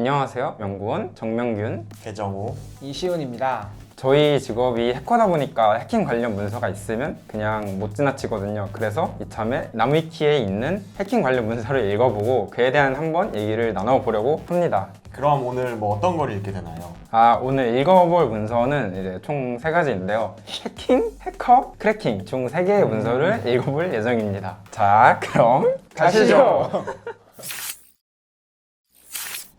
안녕하세요. 연구원 정명균. 개정호 이시훈입니다. 저희 직업이 해커다 보니까 해킹 관련 문서가 있으면 그냥 못 지나치거든요. 그래서 이참에 나무위키에 있는 해킹 관련 문서를 읽어보고 그에 대한 한번 얘기를 나눠보려고 합니다. 그럼 오늘 뭐 어떤 걸 읽게 되나요? 아, 오늘 읽어볼 문서는 이제 총 세 가지인데요. 해킹, 해커, 크래킹 총 세 개의 문서를 읽어볼 예정입니다. 자, 그럼 가시죠.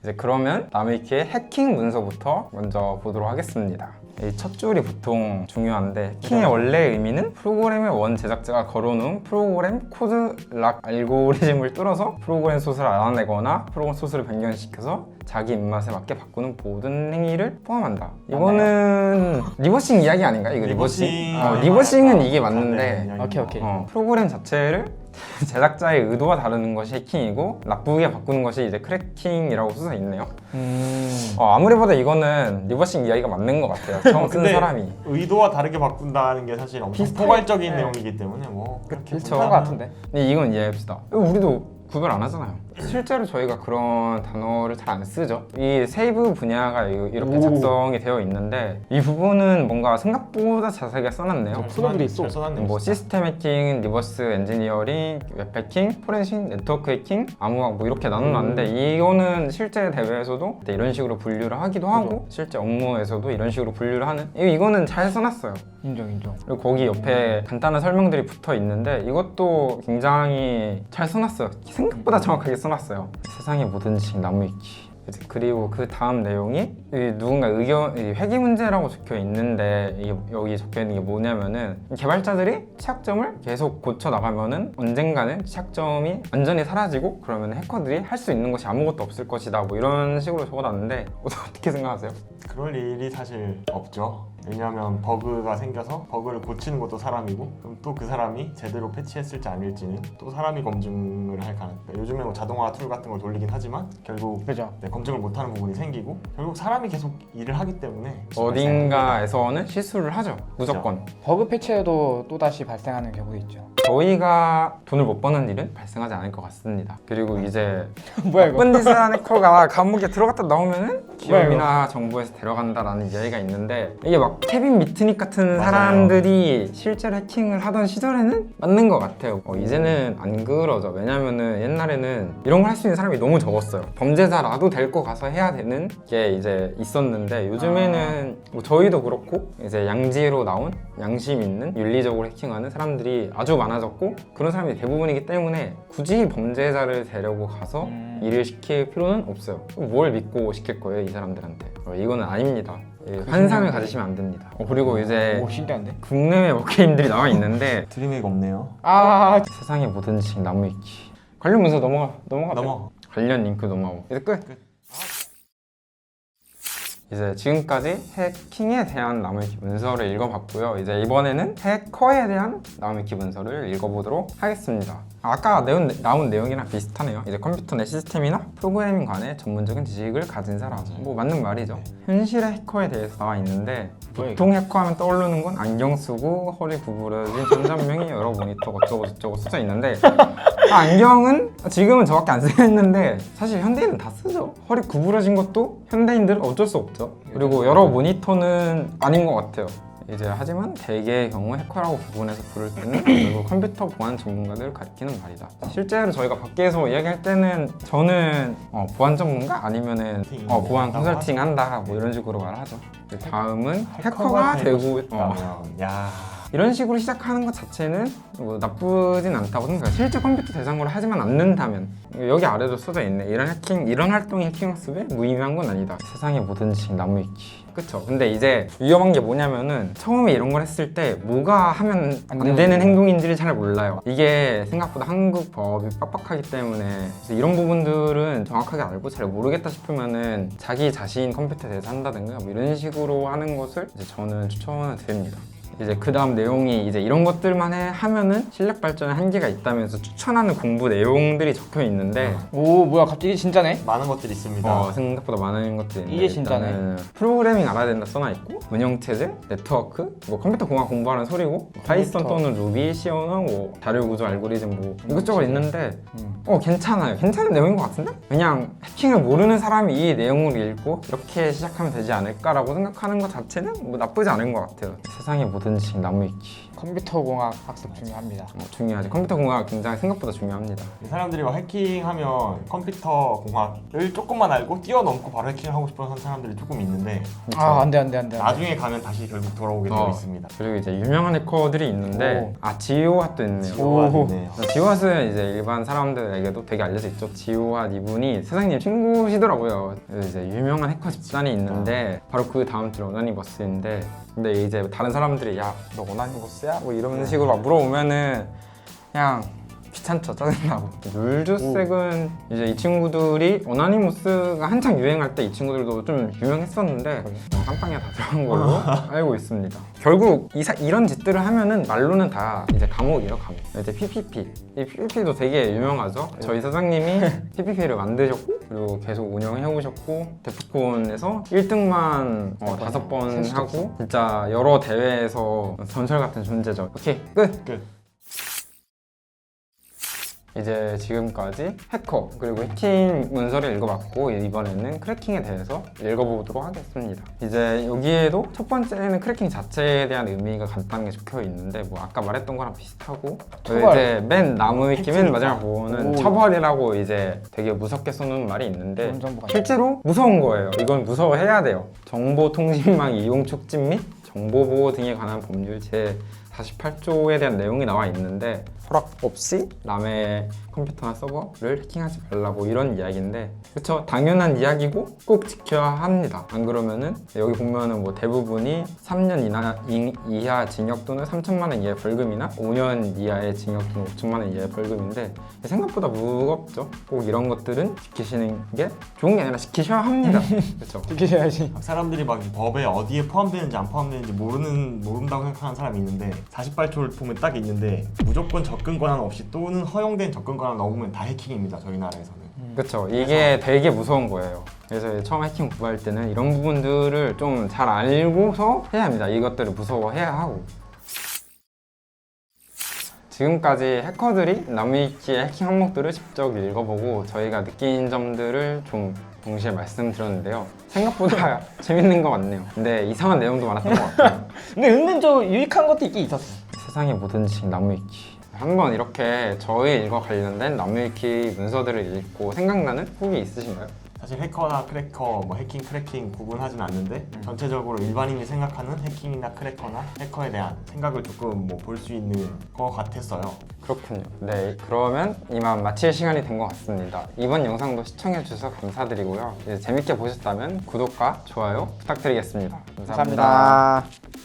이제 그러면 나무위키의 해킹 문서부터 먼저 보도록 하겠습니다. 이첫 줄이 보통 중요한데 해킹의 원래 의미는 프로그램의 원 제작자가 걸어놓은 프로그램 코드 락 알고리즘을 뚫어서 프로그램 소스를 알아내거나 프로그램 소스를 변경시켜서 자기 입맛에 맞게 바꾸는 모든 행위를 포함한다. 이거는 리버싱 이야기 아닌가? 이거 리버싱? 리버싱. 어, 리버싱은 이게 네, 맞는데 네, 오케이, 오케이. 어, 프로그램 자체를 제작자의 의도와 다르는 것이 해킹이고 나쁘게 바꾸는 것이 이제 크래킹이라고 써져 있네요. 음. 어, 아무리 봐도 이거는 리버싱 이야기가 맞는 것 같아요. 처음 쓴 근데 사람이. 의도와 다르게 바꾼다는 게 사실 엄청 비슷해. 포괄적인 네. 내용이기 때문에 뭐 그렇게 그쵸. 비슷한 것 같은데. 근데 이건 이해합시다. 우리도 구별 안 하잖아요. 실제로 저희가 그런 단어를 잘 안 쓰죠. 이 세이브 분야가 이- 이렇게 오. 작성이 되어 있는데 이 부분은 뭔가 생각보다 자세하게 써놨네요. 프로들이 있어. 잘 써놨네요. 뭐. 시스템 해킹, 리버스 엔지니어링, 웹 해킹, 포렌식, 네트워크 해킹, 암호학 뭐 이렇게 나눠놨는데 이거는 실제 대회에서도 이런 식으로 분류를 하기도 하고 실제 업무에서도 이런 식으로 분류를 하는 이- 이거는 잘 써놨어요. 인정 인정. 그리고 거기 옆에 간단한 설명들이 붙어 있는데 이것도 굉장히 잘 써놨어요. 생각보다 정확하게 써놨어요. 세상의 모든 지식 나무 위키. 이제 그리고 그 다음 내용이 이 누군가 의견 이 회계 문제라고 적혀 있는데 여기 적혀 있는 게 뭐냐면은 개발자들이 취약점을 계속 고쳐 나가면은 언젠가는 취약점이 완전히 사라지고 그러면 해커들이 할 수 있는 것이 아무것도 없을 것이다 뭐 이런 식으로 적어놨는데 어떻게 생각하세요? 그럴 일이 사실 없죠. 왜냐하면 버그가 생겨서 버그를 고치는 것도 사람이고 그럼 또 그 사람이 제대로 패치했을지 아닐지는 또 사람이 검증을 할 가능. 그러니까 요즘에 뭐 자동화 툴 같은 걸 돌리긴 하지만 결국 그죠. 네, 검증을 못하는 부분이 생기고 결국 사람이 계속 일을 하기 때문에 어딘가에서는 실수를 하죠 무조건 버그 패치에도 또 다시 발생하는 경우도 있죠. 저희가 돈을 못 버는 일은 발생하지 않을 것 같습니다. 그리고 이제 뭐야 이거? 나쁜 짓을 한 해커가 감옥에 들어갔다 나오면은 기업이나 정부에서 데려간다라는 이야기가 있는데 이게 막 케빈 미트닉 같은 맞아요. 사람들이 실제로 해킹을 하던 시절에는 맞는 것 같아요. 어, 이제는 안 그러죠. 왜냐면은 옛날에는 이런 걸 할 수 있는 사람이 너무 적었어요. 범죄자라도 될 거 가서 해야 되는 게 이제 있었는데 요즘에는 뭐 저희도 그렇고 이제 양지로 나온 양심 있는 윤리적으로 해킹하는 사람들이 아주 많아졌고 그런 사람이 대부분이기 때문에 굳이 범죄자를 데려고 가서 음. 일을 시킬 필요는 없어요. 뭘 믿고 시킬 거예요, 이 사람들한테? 어, 이거는 아닙니다. 예, 환상을 가지시면 안 됩니다. 어, 그리고 이제 오 신기한데. 국내외 워크인들이 나와 있는데 드림에가 없네요. 아 세상의 모든 지식 나무위키 관련 문서 넘어가 넘어가 넘어. 관련 링크 넘어가고 이제 끝. 이제 지금까지 해킹에 대한 나무위키 문서를 읽어봤고요. 이제 이번에는 해커에 대한 나무위키 문서를 읽어보도록 하겠습니다. 아까 내용, 나온 내용이랑 비슷하네요. 이제 컴퓨터 내 시스템이나 프로그래밍 관해 전문적인 지식을 가진 사람. 뭐 맞는 말이죠. 현실의 해커에 대해서 나와 있는데 보통 해커하면 떠오르는 건 안경 쓰고 허리 구부러진 전자명이 여러 모니터 어쩌고 저쩌고 써져 있는데 아, 안경은 지금은 저밖에 안 쓰겠는데 사실 현대인은 다 쓰죠. 허리 구부러진 것도 현대인들은 어쩔 수 없죠. 그리고 여러 모니터는 아닌 것 같아요. 이제 하지만 대개의 경우 해커라고 구분해서 부를 때는 결국 컴퓨터 보안 전문가들을 가리키는 말이다. 실제로 저희가 밖에서 이야기할 때는 저는 어, 보안 전문가 아니면은 어, 보안 컨설팅 한다 뭐 이런 식으로 말하죠. 다음은 해커가 되고 어, 싶다면 야 이런 식으로 시작하는 것 자체는 뭐 나쁘진 않다고 생각해요. 실제 컴퓨터 대상으로 하지만 않는다면 여기 아래도 써져 있네. 이런 해킹, 이런 활동이 해킹 학습에 무의미한 건 아니다. 세상의 모든 지식 나무 위키. 그쵸? 근데 이제 위험한 게 뭐냐면은 처음에 이런 걸 했을 때 뭐가 하면 안 안 되는 행동인지를 잘 몰라요. 이게 생각보다 한국 법이 빡빡하기 때문에 이런 부분들은 정확하게 알고 잘 모르겠다 싶으면은 자기 자신 컴퓨터에 대해서 한다든가 뭐 이런 식으로 하는 것을 이제 저는 추천을 드립니다. 이제 그 다음 내용이 이제 이런 것들만 해 하면은 실력 발전에 한계가 있다면서 추천하는 공부 내용들이 적혀 있는데 오 뭐야 갑자기 진짜네? 많은 것들이 있습니다. 어, 생각보다 많은 것들이 있는데 이게 진짜네. 일단은 프로그래밍 알아야 된다 써놔 있고 운영 체제, 네트워크, 뭐 컴퓨터 공학 공부하는 소리고 파이썬 또는 루비, 시어나 뭐 자료 구조 알고리즘 뭐 이것저것 있는데 음. 어 괜찮아요. 괜찮은 내용인 것 같은데? 그냥 해킹을 모르는 사람이 이 내용을 읽고 이렇게 시작하면 되지 않을까라고 생각하는 것 자체는 뭐 나쁘지 않은 것 같아요. 세상의 모든 지식 나무 위키 컴퓨터 공학 학습 중요합니다. 어, 중요하지. 컴퓨터 공학 굉장히 생각보다 중요합니다. 사람들이 막 해킹하면 컴퓨터 공학을 조금만 알고 뛰어넘고 바로 해킹하고 싶어 하는 사람들이 조금 있는데 아 안돼 안돼 안돼. 나중에 가면 다시 결국 돌아오게 되어 어. 있습니다. 그리고 이제 유명한 해커들이 있는데 아 지오핫도 있네요. 오. 네. 지오핫은 이제 일반 사람들 에게도 되게 알려져 있죠. 지오핫 이분이 세상님 친구시더라고요. 그래서 이제 유명한 해커 집단이 있는데 바로 그 다음 줄 오나니버스인데 근데 이제 다른 사람들이 야너 오나니버스야? 뭐 이런 식으로 막 물어보면은 그냥 귀찮죠 짜증나고 룰주색은 이제 이 친구들이 어나니모스가 한창 유행할 때 이 친구들도 좀 유명했었는데 어, 깜빵에 다 들어간 걸로 알고 있습니다. 결국 이 이런 짓들을 하면은 말로는 다 이제 감옥이에요 감옥 이제 PPP 이 PPP도 되게 유명하죠? 저희 사장님이 PPP를 만드셨고 그리고 계속 운영해 오셨고 데프콘에서 1등만 어, 다섯 번 하고 진짜 여러 대회에서 전설 같은 존재죠. 오케이 끝. 끝. 이제 지금까지 해커 그리고 해킹 문서를 읽어봤고 이번에는 크래킹에 대해서 읽어보도록 하겠습니다. 이제 여기에도 첫 번째는 크래킹 자체에 대한 의미가 간단하게 적혀 있는데 뭐 아까 말했던 거랑 비슷하고 처벌. 이제 맨 나무 위키 맨 마지막 오. 부분은 처벌이라고 이제 되게 무섭게 써놓은 말이 있는데 실제로 무서운 거예요. 이건 무서워해야 돼요. 정보통신망 이용 촉진 및 정보보호 등에 관한 법률 제 48조에 대한 내용이 나와 있는데 허락 없이 남의 컴퓨터나 서버를 해킹하지 말라고 이런 이야기인데 그쵸? 당연한 이야기고 꼭 지켜야 합니다. 안 그러면은 여기 보면은 뭐 대부분이 3년 이하, 이- 이하 징역 또는 3천만 원 이하의 벌금이나 5년 이하의 징역 또는 5천만 원 이하의 벌금인데 생각보다 무겁죠? 꼭 이런 것들은 지키시는 게 좋은 게 아니라 지키셔야 합니다. 그쵸? 지키셔야지. 막 사람들이 막이 법에 어디에 포함되는지 안 포함되는지 모르는 모른다고 생각하는 사람이 있는데 48조를 보면 딱 있는데 무조건 접근 권한 없이 또는 허용된 접근 권한 넣으면 다 해킹입니다. 저희 나라에서는. 그쵸. 이게 되게 무서운 거예요. 그래서 처음 해킹 공부할 때는 이런 부분들을 좀 잘 알고서 해야 합니다. 이것들을 무서워해야 하고. 지금까지 해커들이 나무위키의 해킹 항목들을 직접 읽어보고 저희가 느낀 점들을 좀 동시에 말씀드렸는데요. 생각보다 재밌는 것 같네요. 근데 이상한 내용도 많았던 것 같아요. 근데 은근 좀 유익한 것도 있긴 있었어. 세상의 모든 지식 나무위키 한번 이렇게 저희 일과 관련된 나무위키 문서들을 읽고 생각나는 후기 있으신가요? 사실 해커나 크래커, 뭐 해킹, 크래킹 구분하진 않는데 전체적으로 일반인이 생각하는 해킹이나 크래커나 해커에 대한 생각을 조금 뭐 볼 수 있는 것 같았어요. 그렇군요. 네, 그러면 이만 마칠 시간이 된 것 같습니다. 이번 영상도 시청해주셔서 감사드리고요. 이제 재밌게 보셨다면 구독과 좋아요 부탁드리겠습니다 감사합니다. 감사합니다.